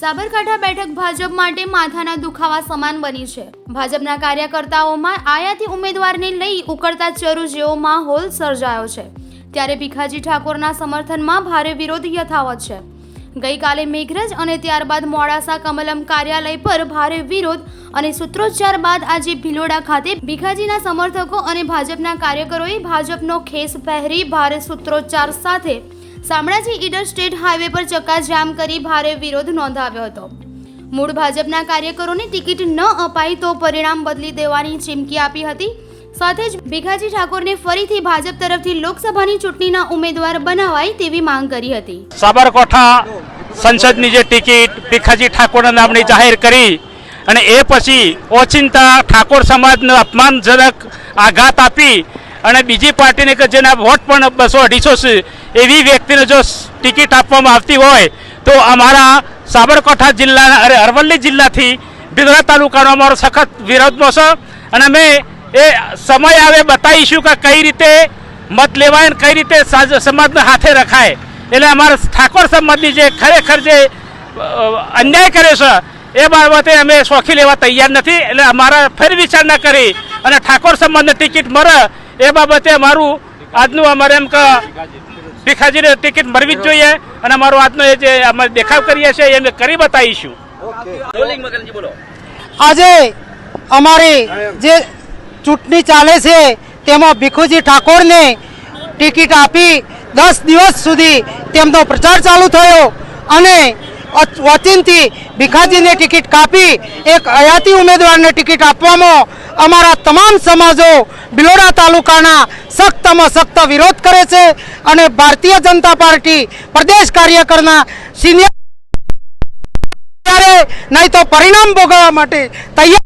સાબરકાંઠા બેઠક ભાજપ માટે માથાના દુખાવા સમાન બની છે. ભાજપના કાર્યકર્તાઓમાં આયાતી ઉમેદવારને લઈ ઉકળતા ચરુ જેવો માહોલ સર્જાયો છે. ત્યારે ભીખાજી ઠાકોરના સમર્થનમાં ભારે વિરોધ યથાવત છે. ગઈકાલે મેઘરજ અને ત્યારબાદ મોડાસા કમલમ કાર્યાલય પર ભારે વિરોધ અને સૂત્રોચ્ચાર બાદ આજે ભિલોડા ખાતે ભીખાજીના સમર્થકો અને ભાજપના કાર્યકરોએ ભાજપનો ખેસ પહેરી ભારે સૂત્રોચ્ચાર સાથે શામળાજી ઈડર સ્ટેટ હાઈવે પર ચક્કાજામ કરી ભારે વિરોધ નોંધાવ્યો હતો. મૂળ ભાજપના કાર્યકરોને ટિકિટ ન અપાઈ તો પરિણામ બદલી દેવાની ચીમકી આપી હતી. સાથે જ ભીખાજી ઠાકોરને ફરીથી ભાજપ તરફથી લોકસભાની ચૂંટણીના ઉમેદવાર બનાવાય તેવી માંગ કરી હતી. સાબરકોઠા સંસદની જે ટિકિટ ભીખાજી ઠાકોરના નામની જાહેર કરી અને એ પછી ઓચિંતા ઠાકોર સમાજને અપમાનજનક આઘાત આપી અને બીજી પાર્ટીને કે જેના વોટ પણ બસો અઢીસો છે, એવી વ્યક્તિને જો ટિકિટ આપવામાં આવતી હોય, તો અમારા સાબરકાંઠા જિલ્લાના અરે અરવલ્લી જિલ્લાથી બિદડા તાલુકાનો અમારો સખત વિરોધનો છે. અને અમે એ સમય આવે બતાવીશું કે કઈ રીતે મત લેવાય કઈ રીતે સમાજને હાથે રખાય. એટલે અમારા ઠાકોર સમાજની જે ખરેખર જે અન્યાય કરે છે, એ બાબતે અમે શોખી લેવા તૈયાર નથી. એટલે અમારા ફેર વિચારણા કરી અને ઠાકોર સમાજને ટિકિટ મળે એ બાબતે અમારું આજનું અમારે એમ કે ભીખાજીને ટિકિટ મળવી જ જોઈએ અને અમારો આજનો એ જે અમે દેખાવ કરીએ છીએ એ અમે કરી બતાવીશું. આજે અમારી જે ચૂંટણી ચાલે છે તેમાં ભીખુજી ઠાકોરને ટિકિટ આપી દસ દિવસ સુધી તેમનો પ્રચાર ચાલુ થયો અને વચિનથી ભીખાજીને ટિકિટ કાપી એક હયાતી ઉમેદવારને ટિકિટ આપવામાં અમારા તમામ સમાજો બિલોડા તાલુકાના સખ્તમાં સખ્ત વિરોધ કરે છે અને ભારતીય જનતા પાર્ટી પ્રદેશ કાર્યકરના સિનિયર નહીં તો પરિણામ ભોગવવા માટે તૈયાર